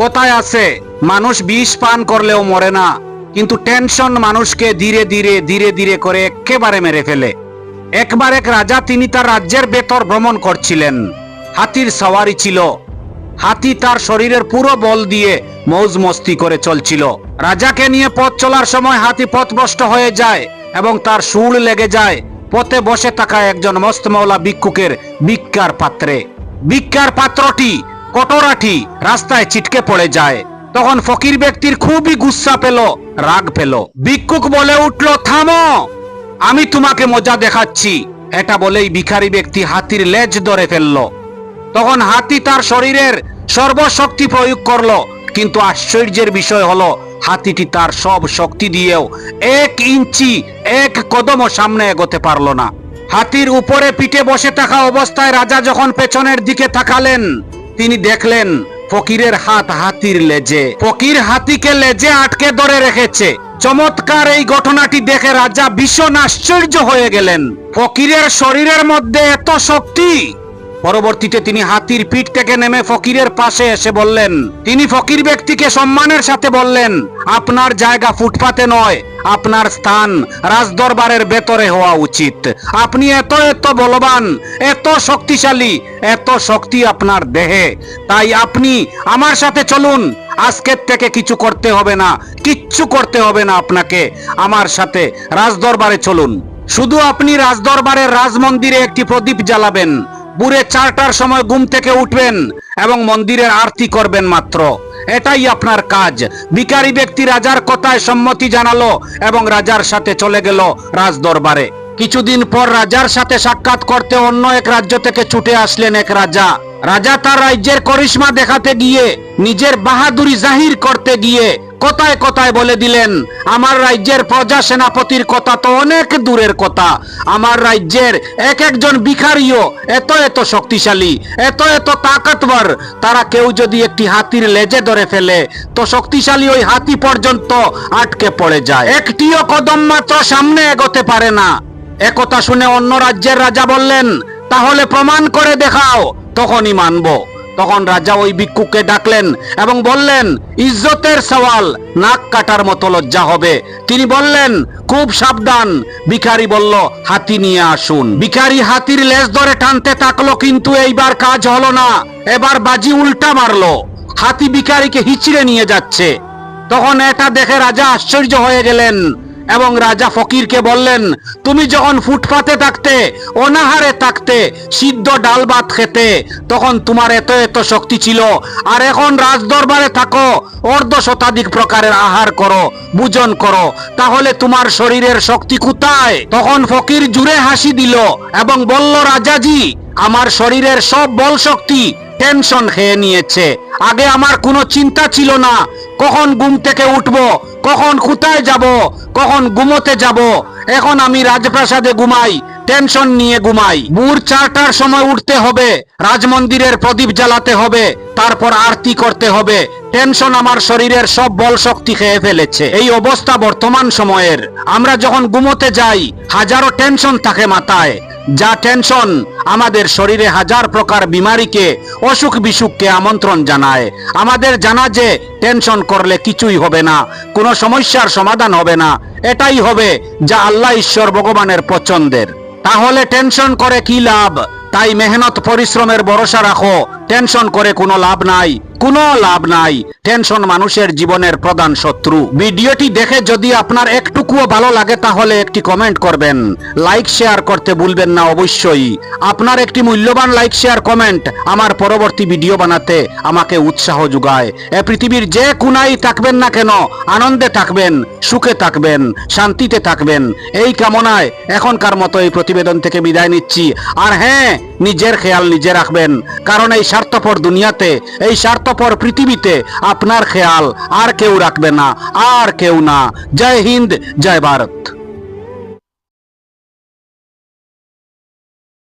কোথায় আছে, মানুষ বিষ পান করলেও মরে না, কিন্তু টেনশন মানুষকে ধীরে ধীরে ধীরে ধীরে করে একেবারে মেরে ফেলে। একবার এক রাজা তিনি তার রাজ্যের ভেতর ভ্রমণ করছিলেন। হাতির সওয়ারি ছিল। হাতি তার শরীরের পুরো বল দিয়ে মৌজ মস্তি করে চলছিল। রাজাকে নিয়ে পথ চলার সময় হাতি পথভ্রষ্ট হয়ে যায় এবং তার সুর লেগে যায়। পথে বসে থাকা একজন মস্তমৌলা ভিক্ষুকের ভিক্ষার পাত্রে। ভিক্ষার পাত্রটি কটোরাটি রাস্তায় ছিটকে পড়ে যায়। তখন ফকির ব্যক্তির খুবই গুসা পেল, রাগ পেল। ভিক্ষুক বলে উঠল, থামো, আমি তোমাকে মজা দেখাচ্ছি। এটা বলেই ভিখারি ব্যক্তি হাতির লেজ ধরে ফেলল। তখন হাতি তার শরীরের সর্বশক্তি প্রয়োগ করল, কিন্তু আশ্চর্যের বিষয় হলো, হাতিটি তার সব শক্তি দিয়েও এক ইঞ্চি, এক কদমও সামনে এগোতে পারল না। হাতির উপরে পিঠে বসে থাকা অবস্থায় রাজা যখন পেছনের দিকে তাকালেন তিনি দেখলেন ফকিরের হাত হাতির লেজে। ফকির হাতিকে লেজে আটকে ধরে রেখেছে। চমৎকার এই ঘটনাটি দেখে রাজা ভীষণ আশ্চর্য হয়ে গেলেন। ফকিরের শরীরের মধ্যে এত শক্তি! পরবর্তীতে তিনি হাতির পিঠ থেকে নেমে ফকিরের পাশে এসে বললেন, তিনি ফকির ব্যক্তিকে সম্মানের সাথে বললেন, আপনার জায়গা ফুটপাতে নয়, আপনার স্থান রাজদরবারের ভেতরে হওয়া উচিত। আপনি এত এত বলবান, এত শক্তিশালী, এত শক্তি আপনার দেহে। তাই আপনি আমার সাথে চলুন, আজকের থেকে কিছু করতে হবে না, কিচ্ছু করতে হবে না আপনাকে, আমার সাথে রাজদরবারে চলুন। শুধু আপনি রাজদরবারের রাজমন্দিরে একটি প্রদীপ জ্বালাবেন বুড়ে চারটার সময় ঘুম থেকে উঠবেন এবং মন্দিরের আরতি করবেন মাত্র। এটাই আপনার কাজ। ভিখারি ব্যক্তি রাজার কথায় সম্মতি জানালো এবং রাজার সাথে চলে গেল রাজদরবারে। কিছুদিন পর রাজার সাথে সাক্ষাৎ করতে অন্য এক রাজ্য থেকে ছুটে আসলেন এক রাজা। রাজা তার রাজ্যের করিশ্মা দেখাতে গিয়ে, নিজের বাহাদুরি জাহির করতে গিয়ে কথায় কথায় বলে দিলেন, আমার রাজ্যের প্রজা সেনাপতির কথা তো অনেক দূরের কথা। আমার রাজ্যের এক একজন ভিখারিও এত এত শক্তিশালী, এত এত তাকতবর। তারা কেউ যদি একটি হাতির লেজে ধরে ফেলে, তো শক্তিশালী ওই হাতি পর্যন্ত আটকে পড়ে যায়। একটিও কদম মাত্র সামনে এগোতে পারে না। একথা শুনে অন্য রাজ্যের রাজা বললেন, তাহলে প্রমাণ করে দেখাও, তখনই মানবো। তখন রাজা ওই ভিক্ষুককে ডাকলেন এবং বললেন, ইজ্জতের সওয়াল, নাক কাটার মতো লজ্জা হবে। তিনি বললেন, খুব সাবধান। ভিখারি বলল, হাতি নিয়ে আসুন। ভিখারি হাতির লেজ ধরে টানতে থাকল, কিন্তু এইবার কাজ হলো না। এবার বাজি উল্টা মারলো। হাতি ভিখারিকে হিচড়ে নিয়ে যাচ্ছে। তখন এটা দেখে রাজা আশ্চর্য হয়ে গেলেন। এবং রাজা ফকিরকে বললেন, তুমি যখন ফুটপাতে থাকতে, অনাহারে থাকতে, সিদ্ধ ডাল ভাত খেতে, তখন তোমার এত এত শক্তি ছিল। আর এখন রাজদরবারে থাকো, অর্ধ শতাধিক প্রকারের আহার করো, ভোজন করো, তাহলে তোমার শরীরের শক্তি কোথায়? তখন ফকির জুড়ে হাসি দিল এবং বলল, রাজাজি, আমার শরীরের সব বল শক্তি টেনশন খেয়ে নিয়েছে। আগে আমার কোনো চিন্তা ছিল না, কখন ঘুম থেকে উঠব কখন কোথায় যাব, কখন ঘুমোতে যাব, এখন আমি রাজপ্রাসাদে ঘুমাই, টেনশন নিয়ে ঘুমাই। ভোর চারটার সময় উঠতে হবে, রাজমন্দিরের প্রদীপ জ্বালাতে হবে, তারপর আরতি করতে হবে। টেনশন আমার শরীরের সব বল শক্তি খেয়ে ফেলেছে। এই অবস্থা বর্তমান সময়ের। আমরা যখন ঘুমোতে যাই, হাজারো টেনশন থাকে মাথায়। যা টেনশন আমাদের শরীরে হাজার প্রকার বিমারিকে অসুখ বিসুখকে আমন্ত্রণ জানায়। আমাদের জানা যে টেনশন করলে কিছুই হবে না, কোনো সমস্যার সমাধান হবে না, এটাই হবে যা আল্লাহ ঈশ্বর ভগবানের পছন্দের। তাহলে টেনশন করে কি লাভ? তাই মেহনত, পরিশ্রমের ভরসা রাখো টেনশন করে কোনো লাভ নাই। কোনো লাভ নাই। টেনশন মানুষের জীবনের প্রধান শত্রু। ভিডিওটি দেখে যদি আপনার একটুকুও ভালো লাগে তাহলে একটি কমেন্ট করবেন। লাইক, শেয়ার করতে ভুলবেন না অবশ্যই। আপনার একটি মূল্যবান লাইক, শেয়ার, কমেন্ট আমার পরবর্তী ভিডিও বানাতে আমাকে উৎসাহ যোগায়। এ পৃথিবীর যে কোনায় থাকবেন না কেন, আনন্দে থাকবেন, সুখে থাকবেন, শান্তিতে থাকবেন। এই কামনায় এখনকার মতো এই প্রতিবেদন থেকে বিদায় নিচ্ছি। আর হ্যাঁ নিজের খেয়াল নিজে রাখবেন। কারণ এই স্বার্থপর দুনিয়াতে, এই স্বার্থপর পৃথিবীতে আপনার খেয়াল আর কেউ রাখবে না, আর কেউ না। জয় হিন্দ, জয় ভারত।